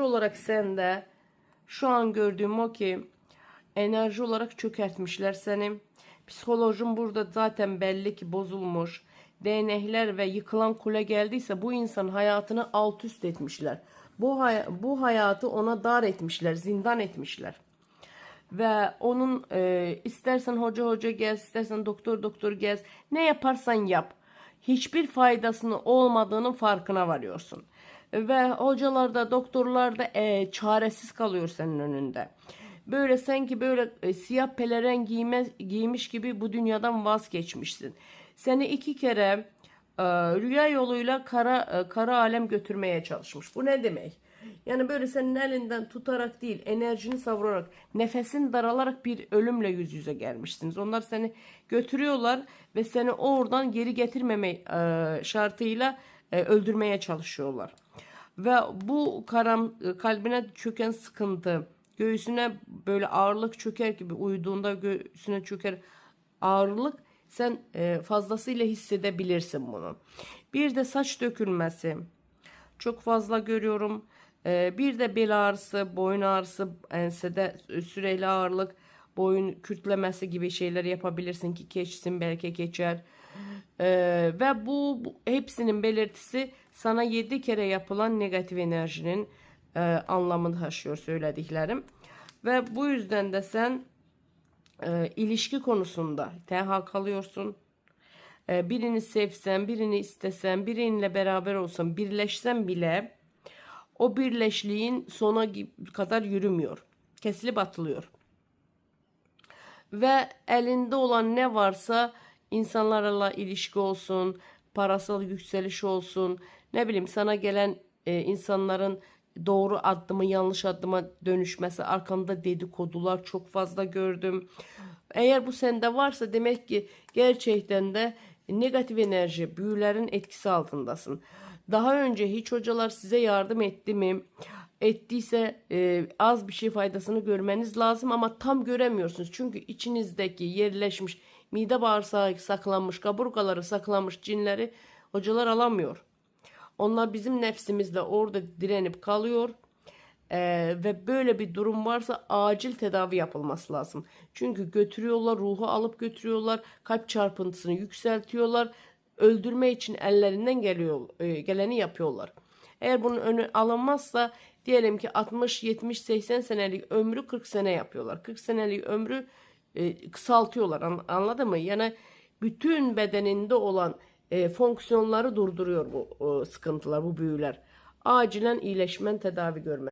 olarak sende şu an gördüğüm o ki enerji olarak çökertmişler seni. Psikolojin burada zaten belli ki bozulmuş. Değnekler ve yıkılan kule geldiyse bu insan hayatını alt üst etmişler. Bu, hay- bu hayatı ona dar etmişler, zindan etmişler. Ve onun e, istersen hoca hoca gez, istersen doktor doktor gez, ne yaparsan yap. Hiçbir faydasının olmadığının farkına varıyorsun. Ve hocalar da doktorlar da e, çaresiz kalıyor senin önünde. Böyle sanki böyle e, siyah peleren giyme, giymiş gibi bu dünyadan vazgeçmişsin. Seni iki kere e, rüya yoluyla kara e, kara alem götürmeye çalışmış. Bu ne demek? Yani böyle senin elinden tutarak değil, enerjini savurarak, nefesin daralarak bir ölümle yüz yüze gelmişsiniz. Onlar seni götürüyorlar ve seni oradan geri getirmeme e, şartıyla e, öldürmeye çalışıyorlar. Ve bu karam e, kalbine çöken sıkıntı, göğsüne böyle ağırlık çöker gibi uyuduğunda göğsüne çöker ağırlık sen e, fazlasıyla hissedebilirsin bunu. Bir de saç dökülmesi. Çok fazla görüyorum. Bir de bel ağrısı, boyun ağrısı, ensede süreli ağırlık, boyun kürtlemesi gibi şeyler yapabilirsin ki geçsin belki geçer. Ee, ve bu, bu hepsinin belirtisi sana 7 kere yapılan negatif enerjinin e, anlamını taşıyor söylediklerim. Ve bu yüzden de sen e, ilişki konusunda tenha kalıyorsun. E, birini sevsen, birini istesen, biriyle beraber olsan, birleşsen bile o birleşliğin sona kadar yürümüyor. Kesilip atılıyor. Ve elinde olan ne varsa insanlarla ilişki olsun, parasal yükseliş olsun, ne bileyim sana gelen e, insanların doğru adımı yanlış adıma dönüşmesi, arkanda dedikodular çok fazla gördüm. Eğer bu sende varsa demek ki gerçekten de negatif enerji, büyülerin etkisi altındasın. Daha önce hiç hocalar size yardım etti mi? Ettiyse e, az bir şey faydasını görmeniz lazım ama tam göremiyorsunuz. Çünkü içinizdeki yerleşmiş mide bağırsağı saklanmış, kaburgaları saklanmış cinleri hocalar alamıyor. Onlar bizim nefsimizle orada direnip kalıyor. Ee, ve böyle bir durum varsa acil tedavi yapılması lazım. Çünkü götürüyorlar, ruhu alıp götürüyorlar, kalp çarpıntısını yükseltiyorlar. Öldürme için ellerinden geliyor, e, geleni yapıyorlar. Eğer bunun önü alınmazsa diyelim ki 60, 70, 80 senelik ömrü 40 sene yapıyorlar. 40 senelik ömrü e, kısaltıyorlar. An- Anladın mı? Yani bütün bedeninde olan e, fonksiyonları durduruyor bu e, sıkıntılar, bu büyüler. Acilen iyileşmen, tedavi görmen.